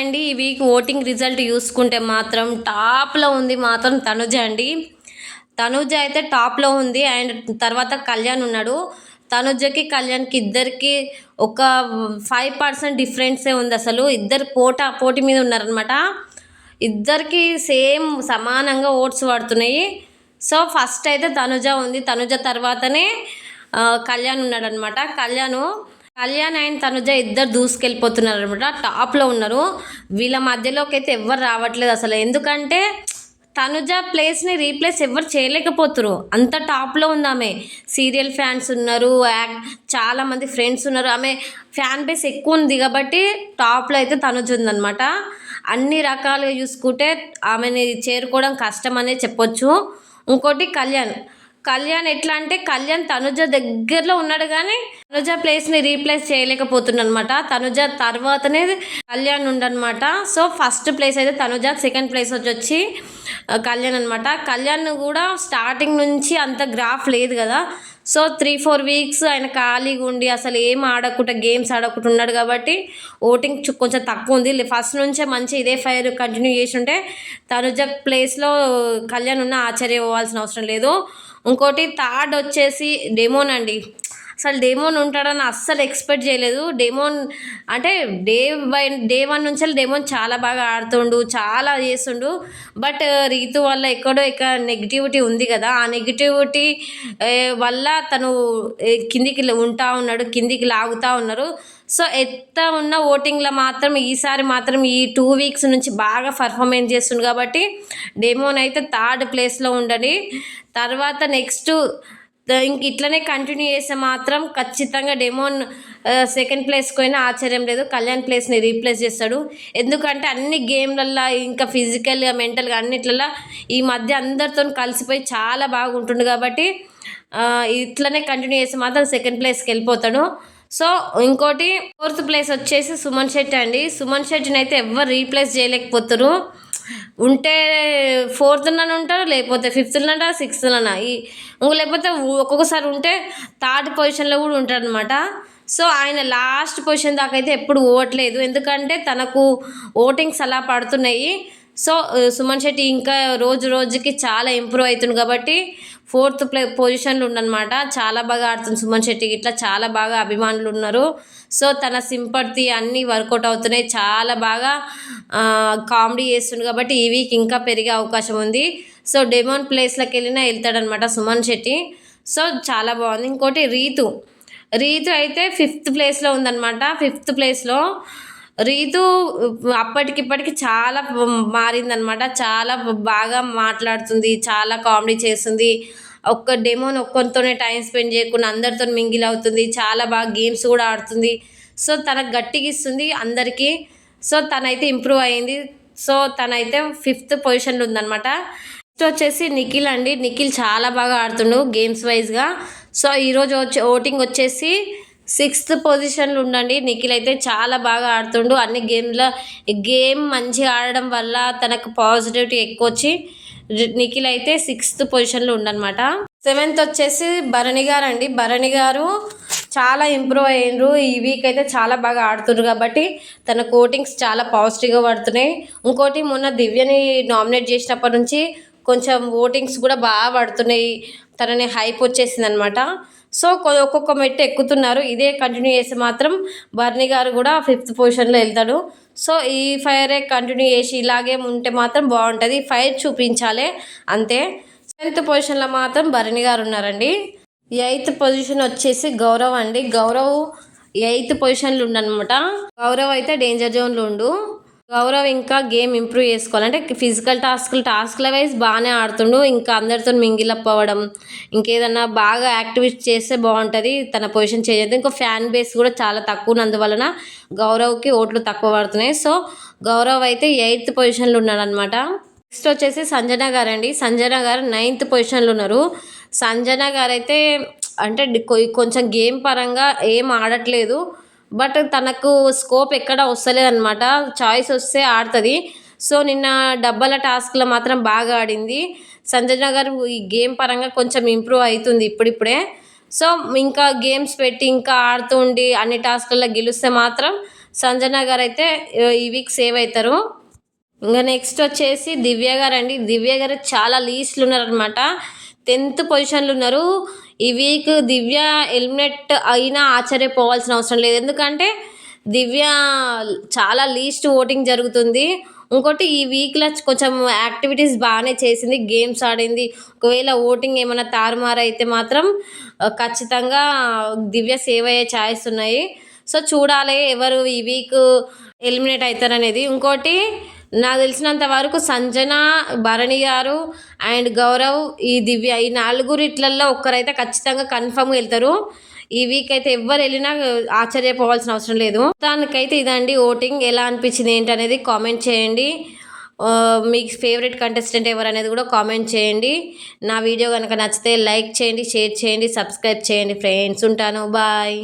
అండి ఈ week voting result చూసుకుంటే మాత్రం టాప్లో ఉంది మాత్రం తనుజ అండి. తనుజ అయితే టాప్లో ఉంది అండ్ తర్వాత కళ్యాణ్ ఉన్నాడు. తనుజకి కళ్యాణ్కి ఇద్దరికి ఒక ఫైవ్ పర్సెంట్ డిఫరెన్సే ఉంది అసలు. ఇద్దరు పోటా పోటీ మీద ఉన్నారనమాట ఇద్దరికి సేమ్ సమానంగా ఓట్స్ పడుతున్నాయి. సో ఫస్ట్ అయితే తనుజ ఉంది. తనుజ తర్వాతనే కళ్యాణ్ ఉన్నాడనమాట కళ్యాణ్ కళ్యాణ్ అండ్ తనుజ ఇద్దరు దూసుకెళ్ళిపోతున్నారు అనమాట టాప్లో ఉన్నారు. వీళ్ళ మధ్యలోకి అయితే ఎవ్వరు రావట్లేదు అసలు. ఎందుకంటే తనుజ ప్లేస్ని రీప్లేస్ ఎవరు చేయలేకపోతున్నారు అంత టాప్లో ఉంది ఆమె. సీరియల్ ఫ్యాన్స్ ఉన్నారు యాక్- చాలామంది ఫ్రెండ్స్ ఉన్నారు. ఆమె ఫ్యాన్ బేస్ ఎక్కువ ఉంది కాబట్టి టాప్లో అయితే తనుజ ఉందన్నమాట. అన్ని రకాలుగా చూసుకుంటే ఆమెని చేరుకోవడం కష్టం అనే చెప్పొచ్చు. ఇంకోటి కళ్యాణ్. కళ్యాణ్ ఎట్లా అంటే కళ్యాణ్ తనుజ దగ్గరలో ఉన్నాడు కానీ తనుజ ప్లేస్ని రీప్లేస్ చేయలేకపోతున్నాడు అనమాట తనుజ తర్వాతనే కళ్యాణ్ ఉండనమాట సో ఫస్ట్ ప్లేస్ అయితే తనుజ సెకండ్ ప్లేస్ వచ్చి వచ్చి కళ్యాణ్ అనమాట కళ్యాణ్ కూడా స్టార్టింగ్ నుంచి అంత గ్రాఫ్ లేదు కదా. సో త్రీ ఫోర్ వీక్స్ ఆయన ఖాళీగా ఉండి అసలు ఏం ఆడకుండా గేమ్స్ ఆడకుండా ఉన్నాడు కాబట్టి ఓటింగ్ కొంచెం తక్కువ ఉంది. ఫస్ట్ నుంచే మంచి ఇదే ఫైర్ కంటిన్యూ చేసి ఉంటే తనుజ ప్లేస్లో కళ్యాణ్ ఉన్న ఆశ్చర్యపోవాల్సిన అవసరం లేదు. ఇంకోటి థర్డ్ వచ్చేసి డెమోన్ అండి అసలు డెమోన్ ఉంటాడని అస్సలు ఎక్స్పెక్ట్ చేయలేదు. డెమోన్ అంటే డే బై డే వన్ నుంచి డెమోన్ చాలా బాగా ఆడుతుండు చాలా చేస్తుండు. బట్ రీతు వల్ల ఎక్కడో ఇక నెగిటివిటీ ఉంది కదా. ఆ నెగిటివిటీ వల్ల తను కిందికి ఉంటా ఉన్నాడు కిందికి లాగుతూ ఉన్నారు. సో ఎంత ఉన్న ఓటింగ్లో మాత్రం ఈసారి మాత్రం ఈ టూ వీక్స్ నుంచి బాగా పర్ఫార్మెన్స్ చేస్తుండు కాబట్టి డెమోన్ అయితే థర్డ్ ప్లేస్లో ఉండని. తర్వాత నెక్స్ట్ ఇంక ఇట్లనే కంటిన్యూ చేస్తే మాత్రం ఖచ్చితంగా డెమోన్ సెకండ్ ప్లేస్కి పోయినా ఆశ్చర్యం లేదు. కళ్యాణ్ ప్లేస్ని రీప్లేస్ చేస్తాడు. ఎందుకంటే అన్ని గేమ్లల్లో ఇంకా ఫిజికల్గా మెంటల్గా అన్నిట్లలో ఈ మధ్య అందరితో కలిసిపోయి చాలా బాగుంటుంది కాబట్టి ఇట్లనే కంటిన్యూ చేస్తే మాత్రం సెకండ్ ప్లేస్కి వెళ్ళిపోతాడు. సో ఇంకోటి ఫోర్త్ ప్లేస్ వచ్చేసి సుమన్ శెట్టి అండి. సుమన్ శెట్టిని అయితే ఎవ్వరు రీప్లేస్ చేయలేకపోతారు ఉంటే ఫోర్త్లోనే ఉంటారు లేకపోతే ఫిఫ్త్లో ఉంటారు సిక్స్త్లోనా? ఈ లేకపోతే ఒక్కొక్కసారి ఉంటే థర్డ్ పొజిషన్లో కూడా ఉంటారనమాట అనమాట సో ఆయన లాస్ట్ పొజిషన్ దాకా అయితే ఎప్పుడు ఓట్లేదు. ఎందుకంటే తనకు ఓటింగ్స్ అలా పడుతున్నాయి. సో సుమన్ శెట్టి ఇంకా రోజు రోజుకి చాలా ఇంప్రూవ్ అవుతుంది కాబట్టి ఫోర్త్ ప్లే పొజిషన్లో ఉండనమాట చాలా బాగా ఆడుతుంది సుమన్ శెట్టికి ఇట్లా చాలా బాగా అభిమానులు ఉన్నారు. సో తన సింపతి అన్నీ వర్కౌట్ అవుతున్నాయి. చాలా బాగా కామెడీ చేస్తుంది కాబట్టి ఈ వీక్ ఇంకా పెరిగే అవకాశం ఉంది. సో డెమోన్ ప్లేస్లోకి వెళ్ళినా వెళ్తాడనమాట సుమన్ శెట్టి. సో చాలా బాగుంది. ఇంకోటి రీతు. రీతు అయితే ఫిఫ్త్ ప్లేస్లో ఉందన్నమాట. ఫిఫ్త్ ప్లేస్లో రీతు అప్పటికిప్పటికి చాలా మారిందనమాట చాలా బాగా మాట్లాడుతుంది చాలా కామెడీ చేస్తుంది. ఒక్క డెమోని ఒక్కరితోనే టైం స్పెండ్ చేయకుండా అందరితో మింగిల్ అవుతుంది చాలా బాగా గేమ్స్ కూడా ఆడుతుంది. సో తనకు గట్టిగా ఇస్తుంది అందరికీ. సో తనైతే ఇంప్రూవ్ అయింది. సో తనైతే ఫిఫ్త్ పొజిషన్లో ఉందన్నమాట. నెక్స్ట్ వచ్చేసి నిఖిల్ అండి. నిఖిల్ చాలా బాగా ఆడుతుండు గేమ్స్ వైజ్గా. సో ఈరోజు వచ్చే ఓటింగ్ వచ్చేసి సిక్స్త్ పొజిషన్లో ఉండండి. నిఖిల్ అయితే చాలా బాగా ఆడుతుండు. అన్ని గేమ్లో గేమ్ మంచిగా ఆడడం వల్ల తనకు పాజిటివిటీ ఎక్కువ వచ్చి నిఖిల్ అయితే సిక్స్త్ పొజిషన్లో ఉండనమాట సెవెంత్ వచ్చేసి భరణి గారు అండి భరణి గారు చాలా ఇంప్రూవ్ అయ్యిండ్రు. ఈ వీక్ అయితే చాలా బాగా ఆడుతున్నారు కాబట్టి తన కోటింగ్స్ చాలా పాజిటివ్గా పడుతున్నాయి. ఇంకోటి మొన్న దివ్యని నామినేట్ చేసినప్పటి నుంచి కొంచెం ఓటింగ్స్ కూడా బాగా పడుతున్నాయి. తనని హైప్ వచ్చేసింది అనమాట సో ఒక్కొక్క మెట్టు ఎక్కుతున్నారు. ఇదే కంటిన్యూ చేస్తే మాత్రం బర్నీ గారు కూడా ఫిఫ్త్ పొజిషన్లో వెళ్తాడు. సో ఈ ఫైరే కంటిన్యూ చేసి ఇలాగే ఉంటే మాత్రం బాగుంటుంది. ఫైర్ చూపించాలి అంతే. సెవెంత్ పొజిషన్లో మాత్రం భరణి గారు ఉన్నారండి. ఎయిత్ పొజిషన్ వచ్చేసి గౌరవ్ అండి. గౌరవ్ ఎయిత్ పొజిషన్లో ఉండనమాట గౌరవ్ అయితే డేంజర్ జోన్లో ఉండు. గౌరవ్ ఇంకా గేమ్ ఇంప్రూవ్ చేసుకోవాలంటే ఫిజికల్ టాస్క్లు టాస్క్ల వైజ్ బాగానే ఆడుతుండు. ఇంకా అందరితో మింగిల్ అప్ అవ్వడం ఇంకేదన్నా బాగా యాక్టివేట్ చేస్తే బాగుంటుంది. తన పొజిషన్ చేంజ్ అవుతుంది. ఇంకా ఫ్యాన్ బేస్ కూడా చాలా తక్కువ ఉన్నందువలన గౌరవ్కి ఓట్లు తక్కువ పడుతున్నాయి. సో గౌరవ్ అయితే ఎయిత్ పొజిషన్లో ఉన్నాడు అనమాట నెక్స్ట్ వచ్చేసి సంజన గారు అండి సంజన గారు నైన్త్ పొజిషన్లో ఉన్నారు. సంజన గారు అయితే అంటే కొంచెం గేమ్ పరంగా ఏం ఆడట్లేదు. బట్ తనకు స్కోప్ ఎక్కడ వస్తలేదు అనమాట చాయిస్ వస్తే ఆడుతుంది. సో నిన్న డబ్బాల టాస్క్లో మాత్రం బాగా ఆడింది. సంజన గారు ఈ గేమ్ పరంగా కొంచెం ఇంప్రూవ్ అవుతుంది ఇప్పుడిప్పుడే. సో ఇంకా గేమ్స్ పెట్టి ఇంకా ఆడుతూ ఉండి అన్ని టాస్క్లలో గెలిస్తే మాత్రం సంజన గారు అయితే ఈ వీక్ సేవ్ అవుతారు ఇంకా నెక్స్ట్ వచ్చేసి దివ్య గారు అండి దివ్య గారు చాలా లీస్ట్లు ఉన్నారనమాట టెన్త్ పొజిషన్లు ఉన్నారు. ఈ వీక్ దివ్య ఎలిమినేట్ అయినా ఆశ్చర్యపోవాల్సిన అవసరం లేదు. ఎందుకంటే దివ్య చాలా లీస్ట్ ఓటింగ్ జరుగుతుంది. ఇంకోటి ఈ వీక్లో కొంచెం యాక్టివిటీస్ బాగానే చేసింది గేమ్స్ ఆడింది. ఒకవేళ ఓటింగ్ ఏమైనా తారుమారు అయితే మాత్రం ఖచ్చితంగా దివ్య సేవ్ అయ్యే ఛాయిస్ ఉన్నాయి. సో చూడాలి ఎవరు ఈ వీక్ ఎలిమినేట్ అవుతారనేది. ఇంకోటి నాకు తెలిసినంత వరకు సంజన భరణి గారు అండ్ గౌరవ్ ఈ దివ్య ఈ నలుగురిట్లలో ఒక్కరైతే ఖచ్చితంగా కన్ఫర్మ్గా వెళ్తారు. ఈ వీక్ అయితే ఎవ్వరు వెళ్ళినా ఆశ్చర్యపోవాల్సిన అవసరం లేదు. దానికైతే ఇదండి ఓటింగ్. ఎలా అనిపించింది ఏంటి అనేది కామెంట్ చేయండి. మీకు ఫేవరెట్ కంటెస్టెంట్ ఎవరు అనేది కూడా కామెంట్ చేయండి. నా వీడియో కనుక నచ్చితే లైక్ చేయండి షేర్ చేయండి సబ్స్క్రైబ్ చేయండి ఫ్రెండ్స్. ఉంటాను. బాయ్.